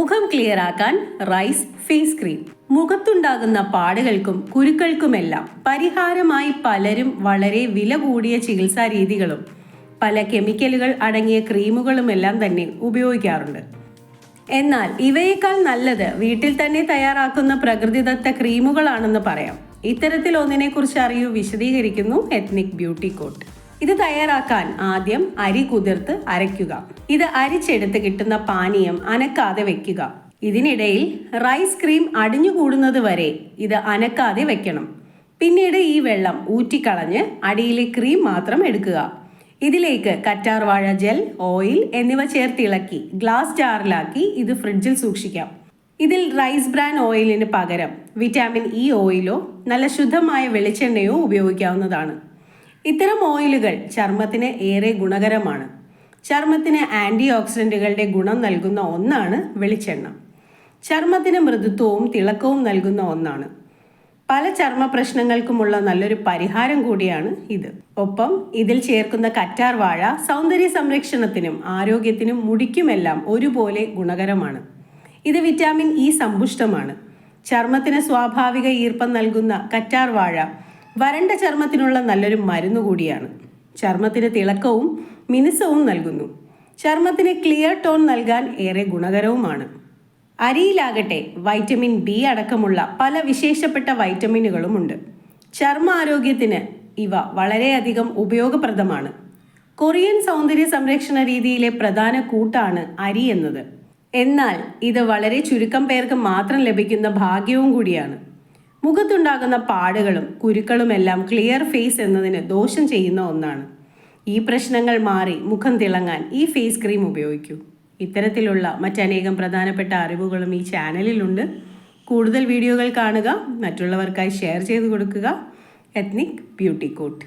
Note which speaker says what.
Speaker 1: മുഖം ക്ലിയർ ആക്കാൻ rice face cream. മുഖത്തുണ്ടാകുന്ന പാടുകൾക്കും കുരുക്കൾക്കുമെല്ലാം പരിഹാരമായി പലരും വളരെ വില കൂടിയ ചികിത്സാ രീതികളും പല കെമിക്കലുകൾ അടങ്ങിയ ക്രീമുകളുമെല്ലാം തന്നെ ഉപയോഗിക്കാറുണ്ട്. എന്നാൽ ഇവയേക്കാൾ നല്ലത് വീട്ടിൽ തന്നെ തയ്യാറാക്കുന്ന പ്രകൃതിദത്ത ക്രീമുകളാണെന്ന് പറയാം. ഇത്തരത്തിൽ ഒന്നിനെ കുറിച്ച് അറിയൂ വിശദീകരിക്കുന്നു എത്നിക് ബ്യൂട്ടി കോട്ട്. ഇത് തയ്യാറാക്കാൻ ആദ്യം അരി കുതിർത്ത് അരയ്ക്കുക. ഇത് അരിച്ചെടുത്ത് കിട്ടുന്ന പാനീയം അനക്കാതെ വെക്കുക. ഇതിനിടയിൽ റൈസ് ക്രീം അടിഞ്ഞുകൂടുന്നത് വരെ ഇത് അനക്കാതെ വെക്കണം. പിന്നീട് ഈ വെള്ളം ഊറ്റിക്കളഞ്ഞ് അടിയിലെ ക്രീം മാത്രം എടുക്കുക. ഇതിലേക്ക് കറ്റാർവാഴ ജെൽ ഓയിൽ എന്നിവ ചേർത്തിളക്കി ഗ്ലാസ് ജാറിലാക്കി ഇത് ഫ്രിഡ്ജിൽ സൂക്ഷിക്കാം. ഇതിൽ റൈസ് ബ്രാൻ ഓയിലിന് പകരം വിറ്റാമിൻ ഇ ഓയിലോ നല്ല ശുദ്ധമായ വെളിച്ചെണ്ണയോ ഉപയോഗിക്കാവുന്നതാണ്. ഇത്തരം ഓയിലുകൾ ചർമ്മത്തിന് ഏറെ ഗുണകരമാണ്. ചർമ്മത്തിന് ആന്റി ഓക്സിഡന്റുകളുടെ ഗുണം നൽകുന്ന ഒന്നാണ് വെളിച്ചെണ്ണ. ചർമ്മത്തിന് മൃദുത്വവും തിളക്കവും നൽകുന്ന ഒന്നാണ്. പല ചർമ്മ പ്രശ്നങ്ങൾക്കുമുള്ള നല്ലൊരു പരിഹാരം കൂടിയാണ് ഇത്. ഒപ്പം ഇതിൽ ചേർക്കുന്ന കറ്റാർ വാഴ സൗന്ദര്യ സംരക്ഷണത്തിനും ആരോഗ്യത്തിനും മുടിക്കുമെല്ലാം ഒരുപോലെ ഗുണകരമാണ്. ഇത് വിറ്റാമിൻ ഇ സമ്പുഷ്ടമാണ്. ചർമ്മത്തിന് സ്വാഭാവിക ഈർപ്പം നൽകുന്ന കറ്റാർ വാഴ വരണ്ട ചർമ്മത്തിനുള്ള നല്ലൊരു മരുന്ന് കൂടിയാണ്. ചർമ്മത്തിന് തിളക്കവും മിനുസവും നൽകുന്നു. ചർമ്മത്തിന് ക്ലിയർ ടോൺ നൽകാൻ ഏറെ ഗുണകരവുമാണ്. അരിയിലാകട്ടെ വൈറ്റമിൻ ബി അടക്കമുള്ള പല വിശേഷപ്പെട്ട വൈറ്റമിനുകളുമുണ്ട് ചർമ്മ ആരോഗ്യത്തിന് ഇവ വളരെയധികം ഉപയോഗപ്രദമാണ്. കൊറിയൻ സൗന്ദര്യ സംരക്ഷണ രീതിയിലെ പ്രധാന കൂട്ടാണ് അരി എന്നത്. എന്നാൽ ഇത് വളരെ ചുരുക്കം പേർക്ക് മാത്രം ലഭിക്കുന്ന ഭാഗ്യവും കൂടിയാണ്. മുഖത്തുണ്ടാകുന്ന പാടുകളും കുരുക്കളുമെല്ലാം ക്ലിയർ ഫേസ് എന്നതിന് ദോഷം ചെയ്യുന്ന ഒന്നാണ്. ഈ പ്രശ്നങ്ങൾ മാറി മുഖം തിളങ്ങാൻ ഈ ഫേസ് ക്രീം ഉപയോഗിക്കൂ. ഇത്തരത്തിലുള്ള മറ്റനേകം പ്രധാനപ്പെട്ട അറിവുകളും ഈ ചാനലിലുണ്ട്. കൂടുതൽ വീഡിയോകൾ കാണുക മറ്റുള്ളവർക്കായി ഷെയർ ചെയ്തു കൊടുക്കുക. Ethnic beauty coat.